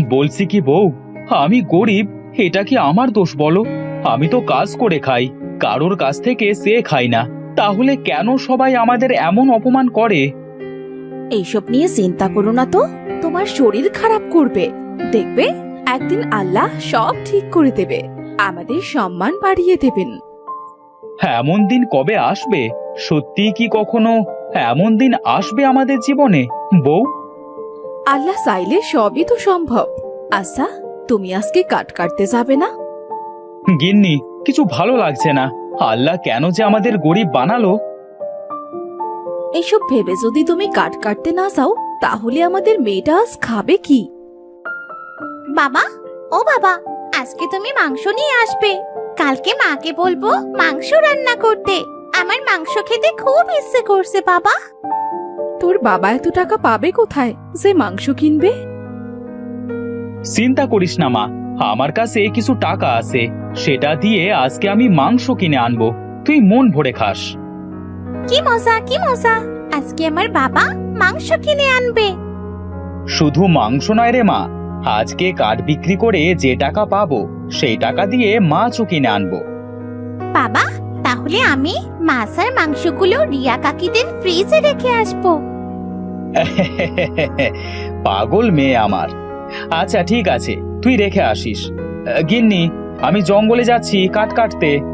বলছি কি বউ? আমি গরিব এটা কি আমার দোষ বলো? আমি তো কাজ করে খাই কারোর কাছ থেকে সে খাই না। তাহলে কেন সবাই আমাদের এমন অপমান করে? এইসব নিয়ে চিন্তা করো না তো তোমার শরীর খারাপ করবে। দেখবে একদিন আল্লাহ সব ঠিক করে দেবে আমাদের সম্মান বাড়িয়ে দেবেন। এমন দিন কবে আসবে? সত্যি কি কখনো এমন দিন আসবে আমাদের জীবনে? বউ আল্লাহ চাইলে সবই তো সম্ভব। আচ্ছা তুমি আজকে কাট কাটতে যাবে না? গিন্নি কিছু ভালো লাগছে না। আল্লাহ কেন যে আমাদের গরিব বানালো? এসব ভেবে যদি তুমি কাট কাটতে না যাও তাহলে আমাদের মেয়েটা আজ খাবে কি? বাবা ও বাবা আজকে তুমি মাংস নিয়ে আসবে। কালকে মাকে বলব মাংস রান্না করতে। আমার মাংস খেতে খুব ইচ্ছে করছে বাবা। তোর বাবা এত টাকা পাবে কোথায়? যে মাংস কিনবে? চিন্তা করিস না মা। আমার কাছে কিছু টাকা আছে। সেটা দিয়ে আজকে আমি মাংস কিনে আনব। তুই মন ভরে খাস। কি মজা কি মজা। আজকে আমার বাবা মাংস কিনে আনবে। শুধু মাংস নয় রে মা। আজকে কাঠ বিক্রি করে যে টাকা পাবো সেই টাকা দিয়ে মাছও কিনে আনব। বাবা তাহলে আমি মাছ আর মাংসগুলো রিয়া কাকিদের ফ্রিজে রেখে আসব। পাগল মেয়ে আমার। আচ্ছা ঠিক আছে, তুই রেখে আসিস। গিন্নি, আমি জঙ্গলে যাচ্ছি, কাঠ কাটতে।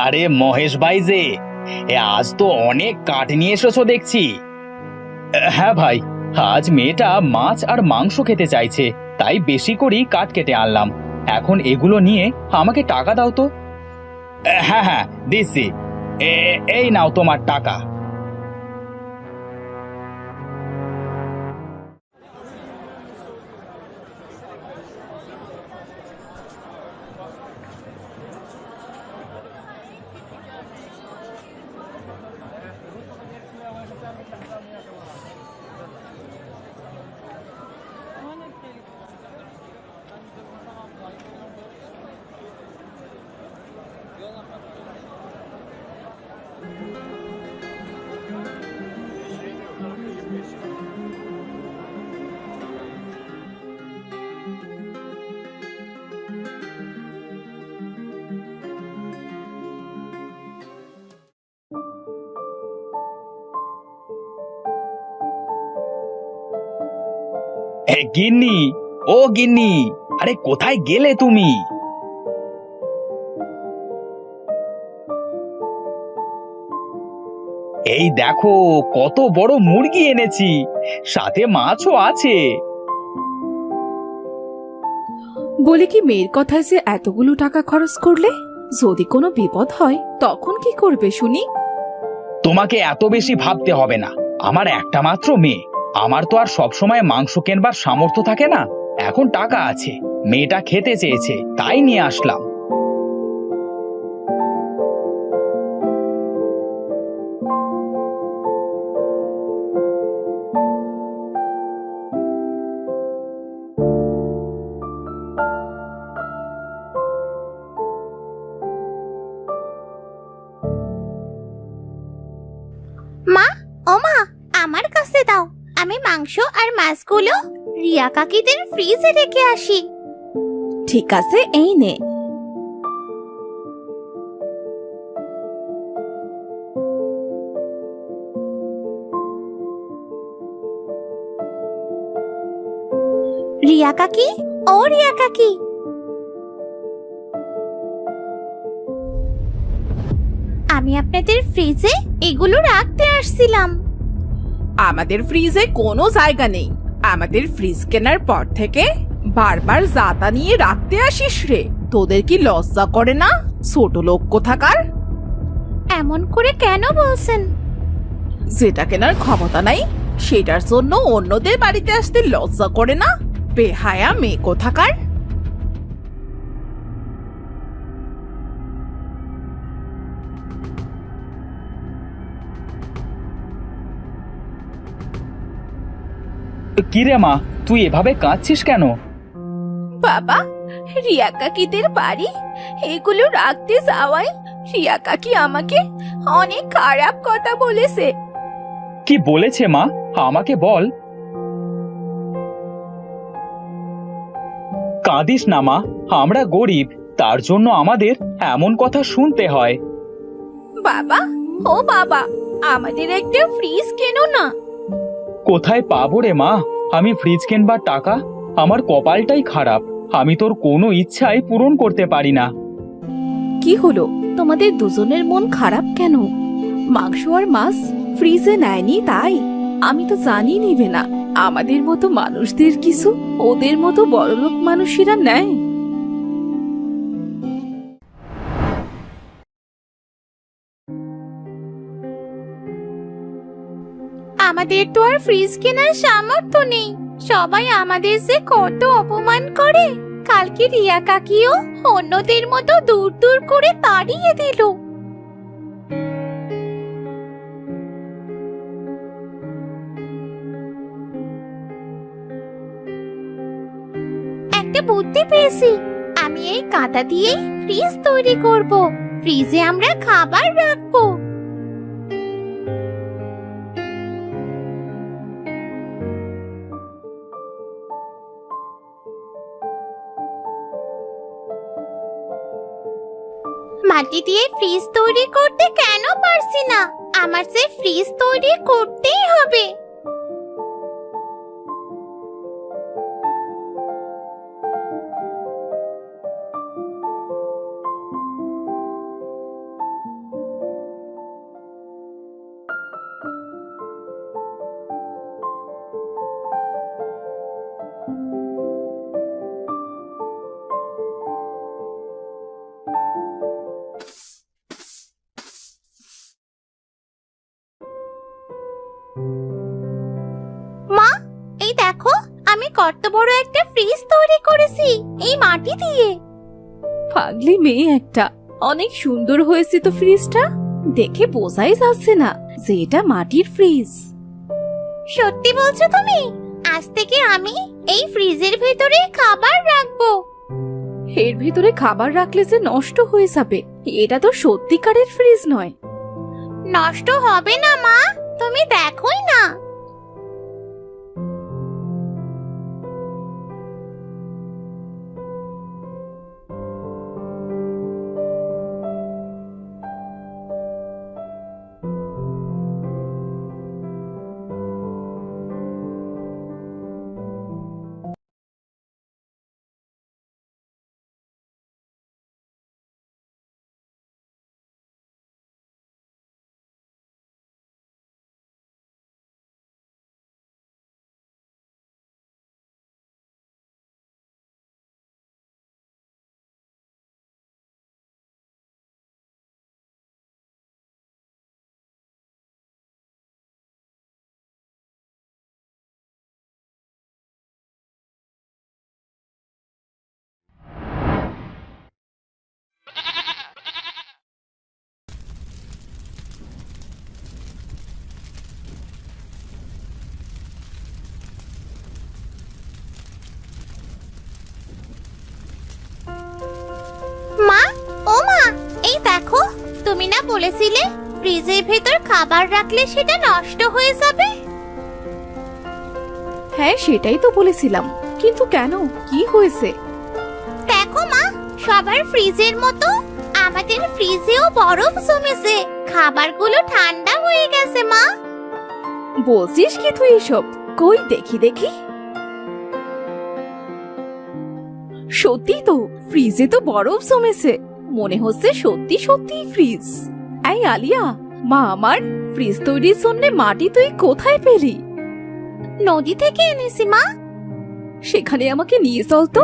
আরে মহেশ ভাই যে, এ আজ তো অনেক কাঠ নিয়ে এসেছ দেখছি। হ্যাঁ ভাই, আজ মেয়েটা মাছ আর মাংস খেতে চাইছে, তাই বেশি করেই কাঠ কেটে আনলাম। এখন এগুলো নিয়ে আমাকে টাকা দাও তো। হ্যাঁ হ্যাঁ দিচ্ছি। এই নাও তোমার টাকা। গিন্নি ও গিন্নি আরে কোথায় গেলে তুমি? এই দেখো কত বড় মুরগি এনেছি সাথে মাছও আছে। বলে কি মেয়ের কথায় যে এতগুলো টাকা খরচ করলে? যদি কোনো বিপদ হয় তখন কি করবে শুনি? তোমাকে এত বেশি ভাবতে হবে না আমার একটা মাত্র মেয়ে। আমার তো আর সবসময় মাংস কেনবার সামর্থ্য থাকে না। এখন টাকা আছে। মেয়েটা খেতে চেয়েছে, তাই নিয়ে আসলাম। টিয়া কাকিদের ফ্রিজে রেখে আসি। ঠিক আছে এই নে। রিয়া কাকি ও রিয়া কাকি। আমি আপনাদের ফ্রিজে এগুলো রাখতে আসছিলাম। আমাদের ফ্রিজে কোনো জায়গা নেই। আমাদের ফ্রিজ কেনার পর থেকে বারবার জাতা নিয়ে রাখতে আসিস রে। তোদের কি লজ্জা করে না? ছোট লোক কোথাকার? এমন করে কেন বলছেন? যেটা কেনার ক্ষমতা নাই সেটার জন্য অন্যদের বাড়িতে আসতে লজ্জা করে না? বেহায়া মেয়ে কোথাকার? কিরে মা? তুই এভাবে কাঁদছিস কেন? বাবা রিয়া কাকিদের বাড়ি? এগুলো রাখতে যাওয়ায় রিয়া কাকি আমাকে অনেক খারাপ কথা বলেছে। কি বলেছে মা? আমাকে বল। কাঁদিস না মা আমরা গরিব তার জন্য আমাদের এমন কথা শুনতে হয়। বাবা ও বাবা আমাদের একটা ফ্রিজ কেনো না? কোথায় পাবো রে মা? আমি ফ্রিজ কেনবার টাকা? আমার কপালটাই খারাপ। আমি তোর কোনো ইচ্ছাই পূরণ করতে পারি না। কি হলো? তোমাদের দুজনের মন খারাপ কেন? মাংস আর মাছ ফ্রিজে নেয়নি তাই? আমি তো জানি নিবে না। আমাদের মতো মানুষদের কিছু, ওদের মতো বড়লোক মানুষেরা নেয়? আমাদের তো আর ফ্রিজ কেনার সামর্থ্য নেই। সবাই আমাদের যে কত অপমান করে। কালকে রিয়া কাকিও অন্যদের মতো দূর দূর করে তাড়িয়ে দিল। একটা বুদ্ধি পেয়েছি। আমি এই কাঁটা দিয়েই ফ্রিজ তৈরি করব। ফ্রিজে আমরা খাবার রাখব। মাটি দিয়ে ফ্রিজ তৈরি করতে কেন পারছি না? আমার সে ফ্রিজ তৈরি করতেই হবে। মা এই দেখো আমি কত বড় একটা ফ্রিজ তৈরি করেছি এই মাটি দিয়ে। পাগলি মেয়ে একটা অনেক সুন্দর হয়েছে তো ফ্রিজটা দেখে বোঝাই যাচ্ছে না যে এটা মাটির ফ্রিজ। সত্যি বলছো তুমি? আজ থেকে আমি এই ফ্রিজের ভেতরে খাবার রাখব। এর ভিতরে খাবার রাখলে যে নষ্ট হয়ে যাবে এটা তো সত্যিকারের ফ্রিজ নয়। নষ্ট হবে না মা। তুমি দেখোই না। দেখো তুমি না বলেছিলে ফ্রিজের ভেতর খাবার রাখলে সেটা নষ্ট হয়ে যাবে? হ্যাঁ সেটাই তো বলেছিলাম। কিন্তু কেন? কি হয়েছে? দেখো মা সবার ফ্রিজের মতো আমাদের ফ্রিজেও বরফ জমেছে। খাবারগুলো ঠান্ডা হয়ে গেছে মা। বলছিস কি তুই এসব? কই দেখি দেখি। সত্যি তো ফ্রিজে তো বরফ জমেছে। মনে হচ্ছে সত্যি সত্যি ফ্রিজ এই আলিয়া মা আমার ফ্রিজ তৈরির জন্য মাটি তুই কোথায় পেলি? নদী থেকে এনেছি মা। সেখানে আমাকে নিয়ে চল তো।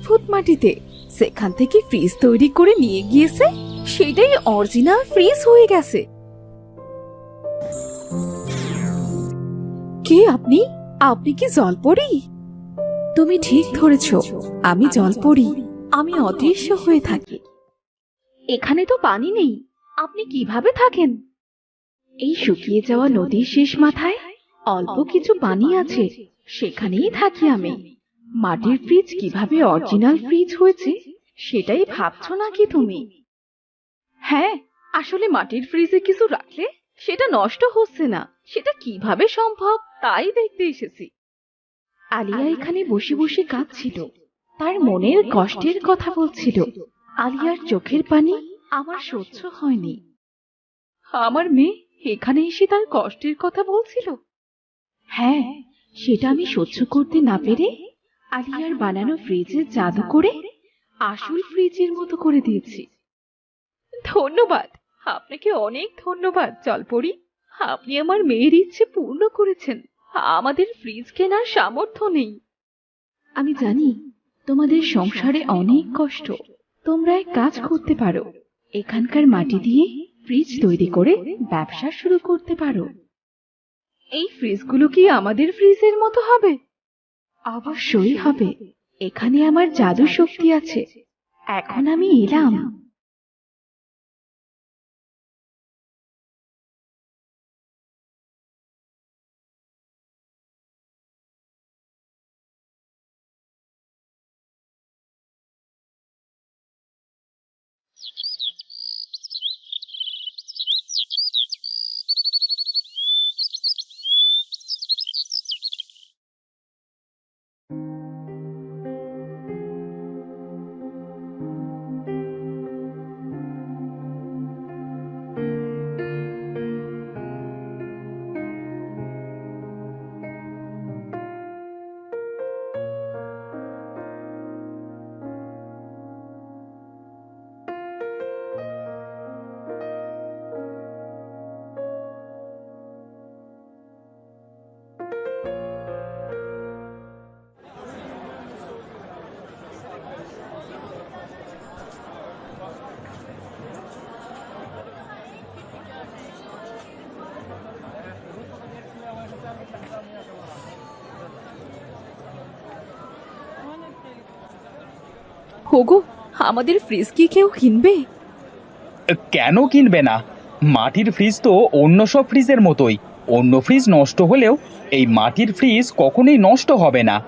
অদ্ভুত মাটিতে। সেখান থেকে ফ্রিজ তৈরি করে নিয়ে গিয়েছে, সেটাই অরিজিনাল ফ্রিজ হয়ে গেছে। কে আপনি? আপনি কি জলপরি? তুমি ঠিক ধরেছ, আমি জলপরি, আমি অদৃশ্য হয়ে থাকি। এখানে তো পানি নেই, আপনি কীভাবে থাকেন? এই শুকিয়ে যাওয়া নদীর শেষ মাথায় অল্প কিছু পানি আছে, সেখানেই থাকি আমি। মাটির ফ্রিজ কীভাবে অরিজিনাল ফ্রিজ হয়েছে সেটাই ভাবছ নাকি তুমি? হ্যাঁ আসলে মাটির ফ্রিজে কিছু রাখলে সেটা নষ্ট হচ্ছে না সেটা কীভাবে সম্ভব তাই দেখতে এসেছি। আলিয়া এখানে বসে বসে কাঁদছিল তার মনের কষ্টের কথা বলছিল। আলিয়ার চোখের পানি আমার সহ্য হয়নি। আমার মেয়ে এখানে এসে তার কষ্টের কথা বলছিল। হ্যাঁ সেটা আমি সহ্য করতে না পেরে আলিয়ার বানানো ফ্রিজে জাদু করে আসল ফ্রিজের মতো করে দিয়েছি। ধন্যবাদ! আপনাকে অনেক ধন্যবাদ, জলপরি। আপনি আমার মেয়ের ইচ্ছে পূর্ণ করেছেন। আমাদের ফ্রিজ কেনার সামর্থ্য নেই। আমি জানি, তোমাদের সংসারে অনেক কষ্ট। তোমরা এক কাজ করতে পারো। এখানকার মাটি দিয়ে ফ্রিজ তৈরি করে ব্যবসা শুরু করতে পারো। এই ফ্রিজগুলো কি আমাদের ফ্রিজের মতো হবে? অবশ্যই হবে। এখানে আমার জাদু শক্তি আছে। এখন আমি এলাম। হোগো আমাদের ফ্রিজ কি কেউ কিনবে? কেন কিনবে না? মাটির ফ্রিজ তো অন্য সব ফ্রিজের মতোই। অন্য ফ্রিজ নষ্ট হলেও এই মাটির ফ্রিজ কখনোই নষ্ট হবে না।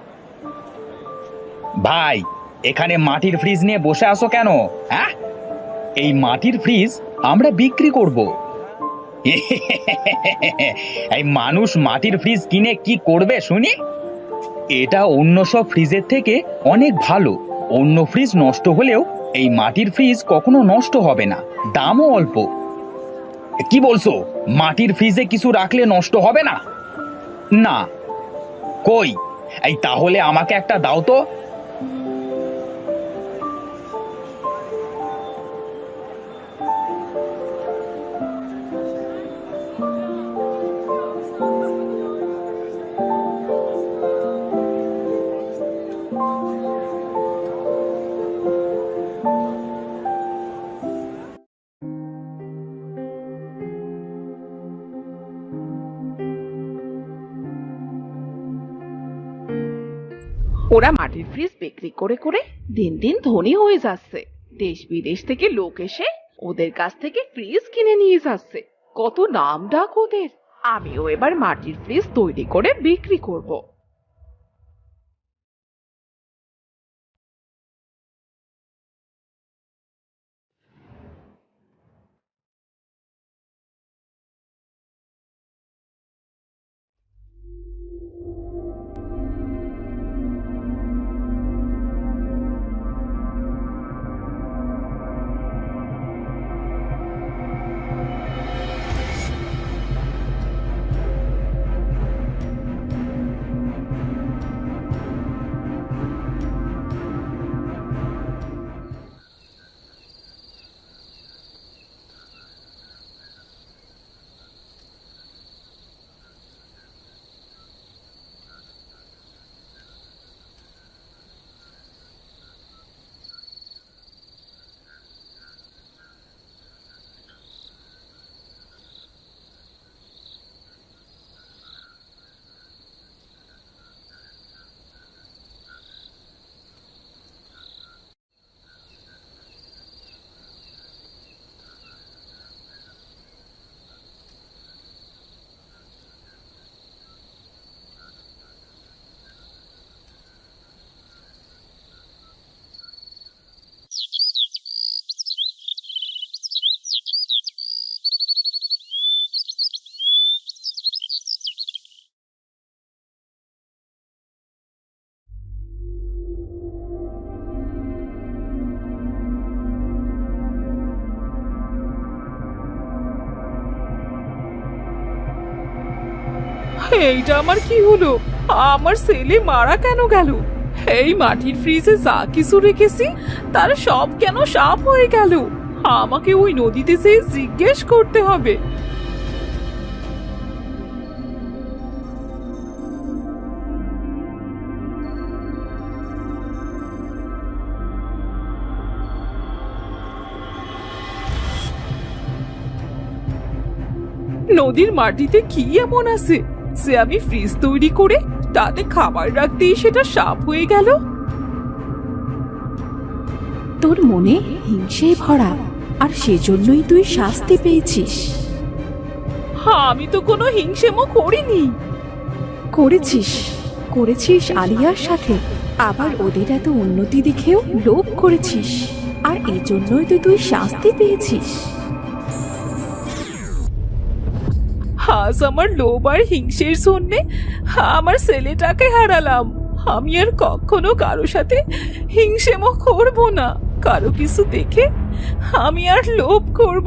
ভাই, এখানে মাটির ফ্রিজ নিয়ে বসে আসো কেন? হ্যাঁ? এই মাটির ফ্রিজ আমরা বিক্রি করব। এই মানুষ মাটির ফ্রিজ কিনে কি করবে শুনি? এটা অন্য সব ফ্রিজের থেকে অনেক ভালো। অন্য ফ্রিজ নষ্ট হলেও এই মাটির ফ্রিজ কখনো নষ্ট হবে না। দামও অল্প। কি বলছো? মাটির ফ্রিজে কিছু রাখলে নষ্ট হবে না? না। কই? এই তাহলে আমাকে একটা দাও তো। ফ্রিজ বিক্রি করে করে দিন দিন ধনী হয়ে যাচ্ছে। দেশ বিদেশ থেকে লোক এসে ওদের কাছ থেকে ফ্রিজ কিনে নিয়ে যাচ্ছে। কত নাম ডাক ওদের। আমিও এবার মাটির ফ্রিজ তৈরি করে বিক্রি করব। এইটা আমার কি হলো? আমার ছেলে মারা কেন গেল? এই মাটির ফ্রিজে যা কিছু রেখেছি, তার সব কেন সাপ হয়ে গেল? আমাকে ওই নদীতে যেয়ে জিজ্ঞেস করতে হবে। নদীর মাটিতে কি এমন আছে? যে আমি ফ্রিজ তৈরি করে তাতে খাবার রাখতেই সেটা সাপ হয়ে গেল। তোর মনে হিংসে ভরা আর সেজন্যই তুই শাস্তি পেয়েছিস। আমি তো কোনো হিংসেমো করিনি। করেছিস করেছিস আলিয়ার সাথে আবার ওদের এত উন্নতি দেখেও লোভ করেছিস আর এই জন্যই তো তুই শাস্তি পেয়েছিস। আজ আমার লোভ আর হিংসের জন্যে আমার ছেলেটাকে হারালাম। আমি আর কখনো কারও সাথে হিংসেমো করব না। কারও কিছু দেখে আমি আর লোভ করব